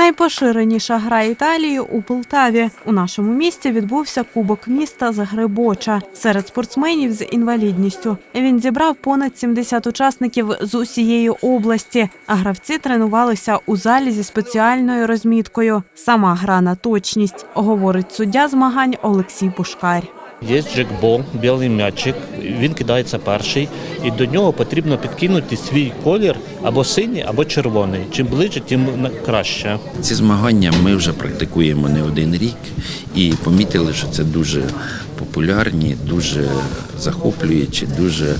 Найпоширеніша гра Італії у Полтаві. У нашому місті відбувся Кубок міста Загребоча серед спортсменів з інвалідністю. Він зібрав понад 70 учасників з усієї області, а гравці тренувалися у залі зі спеціальною розміткою. Сама гра на точність, говорить суддя змагань Олексій Пушкар. Є джекбол, білий м'ячик, він кидається перший, і до нього потрібно підкинути свій колір або синій, або червоний. Чим ближче, тим краще. Ці змагання ми вже практикуємо не один рік і помітили, що це дуже популярні, дуже захоплюючі, дуже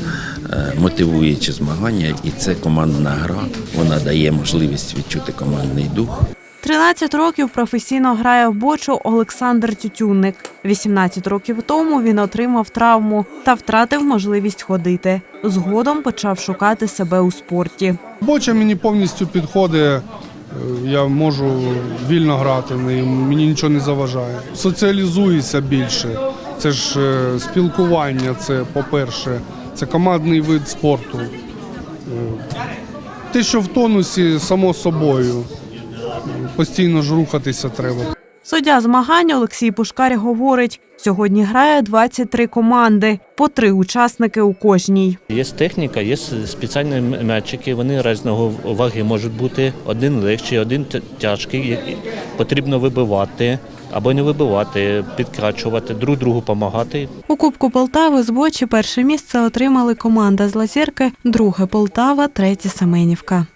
е, мотивуючі змагання. І це командна гра. Вона дає можливість відчути командний дух. 13 років професійно грає в бочу Олександр Тютюнник. 18 років тому він отримав травму та втратив можливість ходити. Згодом почав шукати себе у спорті. Боча мені повністю підходить. е, Я можу вільно грати мені нічого не заважає. Соціалізуюся більше. Це ж е, спілкування, це по-перше, це командний вид спорту. Е, Те, що в тонусі, само собою. Постійно ж рухатися треба. Суддя змагань Олексій Пушкар говорить: сьогодні грає 23 команди, по три учасники у кожній. Є техніка, є спеціальні м'ячики, вони різного ваги можуть бути. Один легший, один тяжкий. Потрібно вибивати або не вибивати, підкачувати, друг другу допомагати. У Кубку Полтави з бочі перше місце отримали команда з Лазірки, друге Полтава, третє Семенівка.